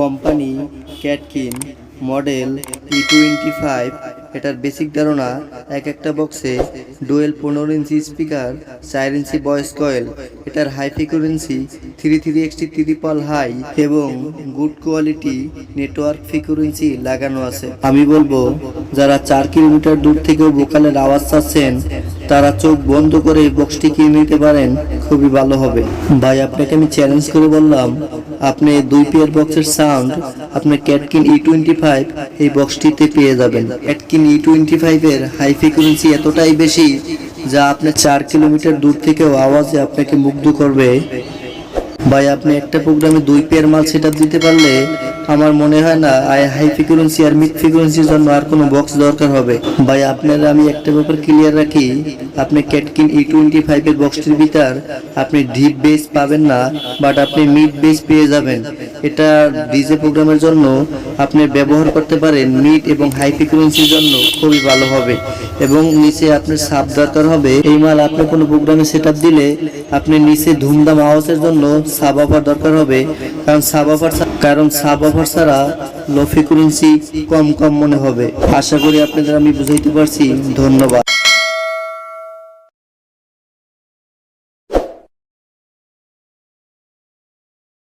Company ক্যাটকিন model E twenty five এটার basic ধারণা, এক একটা বক্সে ডুয়েল পনেরো ইঞ্চি স্পিকার চার ইঞ্চি ভয়েস কয়েল এটার high frequency three three XT triple high এবং গুড কোয়ালিটি নেটওয়ার্ক ফ্রিকুয়েন্সি লাগানো আছে। আমি বলব, যারা চার কিলোমিটার দূর থেকেও ভোকালের আওয়াজ চাচ্ছেন, তারা চোখ বন্ধ করে বক্সটি কিনে নিতে পারেন। খুবই ভালো হবে। ভাই, আপনাকে আমি চ্যালেঞ্জ করে বললাম, আপনি দুই পেয়ার বক্সের সাউন্ড আপনার ক্যাটকিন ই টোয়েন্টি ফাইভ এই বক্সটিতে পেয়ে যাবেন। ক্যাটকিন ই টোয়েন্টি ফাইভের হাই ফ্রিকুয়েন্সি এতটাই বেশি যা আপনার চার কিলোমিটার দূর থেকেও আওয়াজে আপনাকে মুগ্ধ করবে। ভাই, আপনি একটা প্রোগ্রামে দুই পেয়ার মাল সেট দিতে পারলে আমার মনে হয় না আই হাই ফ্রিকুয়েন্সি আর মিড ফ্রিকুয়েন্সির জন্য আর কোনো বক্স দরকার হবে। ভাই, আপনারা আমি একটা ব্যাপার ক্লিয়ার রাখি, আপনি ক্যাটকিন ই টোয়েন্টি ফাইভের বক্সটির ভিতর আপনি ডিপ বেস পাবেন না বাট আপনি মিড বেস পেয়ে যাবেন। এটা ডিজে প্রোগ্রামের জন্য আপনি ব্যবহার করতে পারেন মিড এবং হাই ফ্রিকুয়েন্সির জন্য খুবই ভালো হবে। এবং নিচে আপনার সাব দরকার হবে, এই মাল আপনি কোনো প্রোগ্রামে সেট দিলে আপনি নিচে ধুমধাম আওয়াজের জন্য সাব অফার দরকার হবে। কারণ সাব অফার কারণ সাব অফার ছাড়া লো ফ্রিকুয়েন্সি কম কম মনে হবে। আশা করি আপনাদের আমি বুঝাইতে পারছি। ধন্যবাদ।